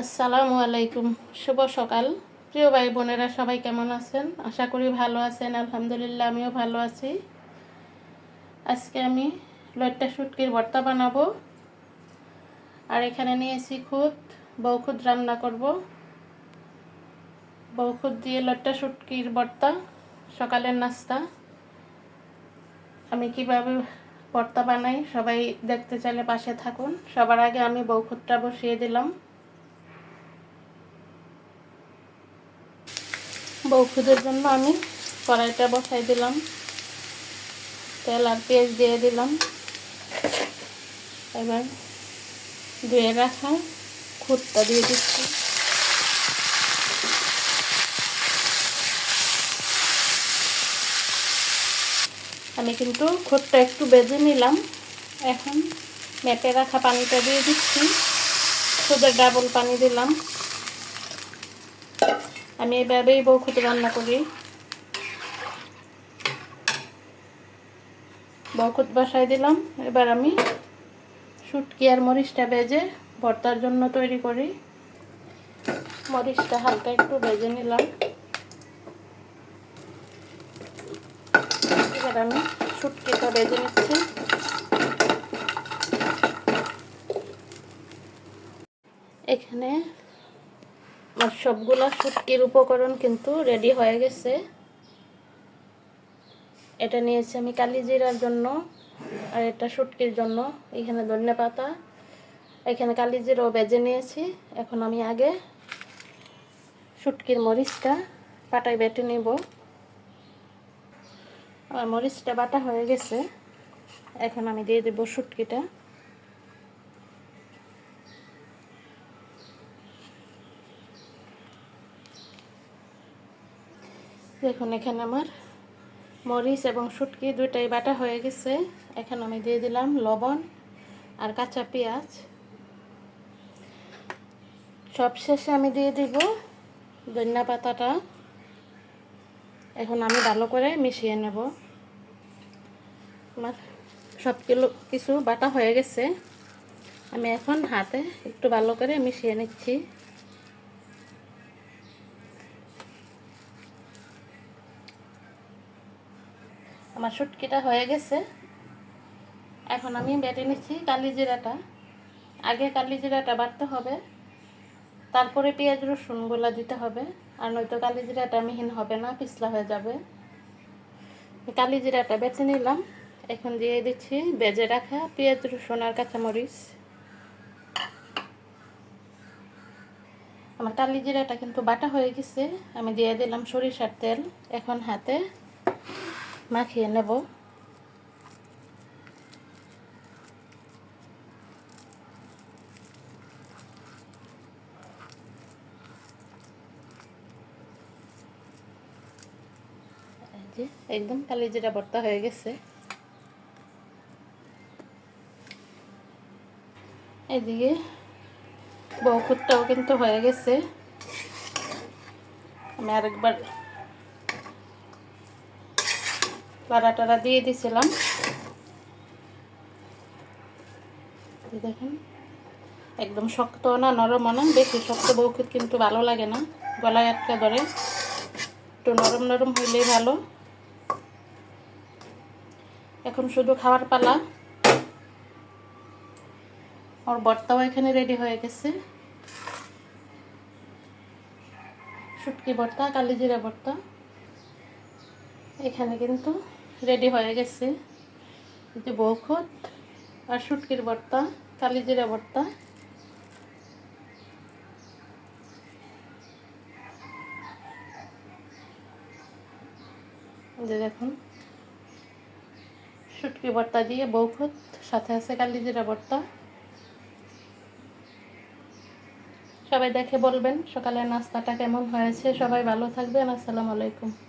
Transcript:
আসসালামু আলাইকুম। শুভ সকাল। প্রিয় ভাই বোনেরা, সবাই কেমন আছেন? আশা করি ভালো আছেন। আলহামদুলিল্লাহ, আমিও ভালো আছি। আজকে আমি লইট্টা শুটকির ভর্তা বানাবো। আর এখানে নিয়েছি খুদ। বৌখুদ রান্না করব। বৌখুদ দিয়ে লইট্টা শুটকির ভর্তা, সকালের নাস্তা। আমি কীভাবে ভর্তা বানাই, সবাই দেখতে চাইলে পাশে থাকুন। সবার আগে আমি বৌখুদটা বসিয়ে দিলাম। বৌখুদের জন্য আমি কড়াইটা বসাই দিলাম। তেল আর পেঁয়াজ দিয়ে দিলাম। এবার ধুয়ে রাখা খুদটা দিয়ে দিচ্ছি। আমি কিন্তু খুদটা একটু বেজে নিলাম। এখন মেপে রাখা পানিটা দিয়ে দিচ্ছি। খুদের ডাবল পানি দিলাম। আমি এভাবেই বৌখুতে রান্না করি। বৌখুত বসাই দিলাম। এবার আমি শুটকি আর মরিচটা বেজে ভর্তার জন্য তৈরি করি। মরিচটা হালকা একটু বেজে নিলাম। এবার আমি শুটকিটা বেজে নিচ্ছি। এখানে আমার সবগুলা শুটকির উপকরণ কিন্তু রেডি হয়ে গেছে। এটা নিয়েছি আমি কালি জিরার জন্য আর এটা শুটকির জন্য, এখানে ধনে পাতা। এখানে কালি জিরাও বেজে নিয়েছি। এখন আমি আগে শুটকির মরিচটা পাটায় বেটে নেব। আমার মরিচটা বাটা হয়ে গেছে। এখন আমি দিয়ে দেবো শুটকিটা। দেখুন, এখানে আমার মরিচ এবং শুটকি দুইটাই বাটা হয়ে গেছে। এখন আমি দিয়ে দিলাম লবণ আর কাঁচা পেঁয়াজ। সব শেষে আমি দিয়ে দিব ধনিয়া পাতাটা। এখন আমি ভালো করে মিশিয়ে নেব। আমার সব কিলো কিছু বাটা হয়ে গেছে। আমি এখন হাতে একটু ভালো করে মিশিয়ে নিচ্ছি। আমার শুটকিটা হয়ে গেছে। এখন আমি বেটে নিচ্ছি কালি জিরাটা। আগে কালি জিরাটা বাটতে হবে। তারপরে পেঁয়াজ রসুনগুলো দিতে হবে। আর নয়তো কালি জিরাটা মিহিন হবে না, পিছলা হয়ে যাবে। কালি জিরাটা বেটে নিলাম। এখন দিয়ে দিচ্ছি বেজে রাখা পেঁয়াজ রসুন আর কাঁচামরিচ। আমার কালি জিরাটা কিন্তু বাটা হয়ে গেছে। আমি দিয়ে দিলাম সরিষার তেল এখন হাতে। মাখিয়ে নেব। একদম কালি জিরা ভর্তা হয়ে গেছে। এদিকে বউখুরটাও কিন্তু হয়ে গেছে। আমি আরেকবার লাড়া টাড়া দিয়ে দিছিলাম। দেখেন, একদম শক্ত না, নরম না, বেশি শক্ত বউখিত কিন্তু ভালো লাগে না, গলায় আটকা ধরে। একটু নরম নরম হইলেই ভালো। এখন শুধু খাওয়ার পালা। ওর বর্তাও এখানে রেডি হয়ে গেছে। শুটকি ভর্তা কালিজিরা ভর্তা এখানে কিন্তু রেডি হয়ে গেছে। যে বৌখত আর শুটকির ভর্তা, কালিজিরা ভর্তা। যে দেখুন, শুটকি ভর্তা দিয়ে বৌখত সাথে আছে কালিজিরা ভর্তা। সবাই দেখে বলবেন সকালের নাস্তাটা কেমন হয়েছে। সবাই ভালো থাকবেন। আসসালামু আলাইকুম।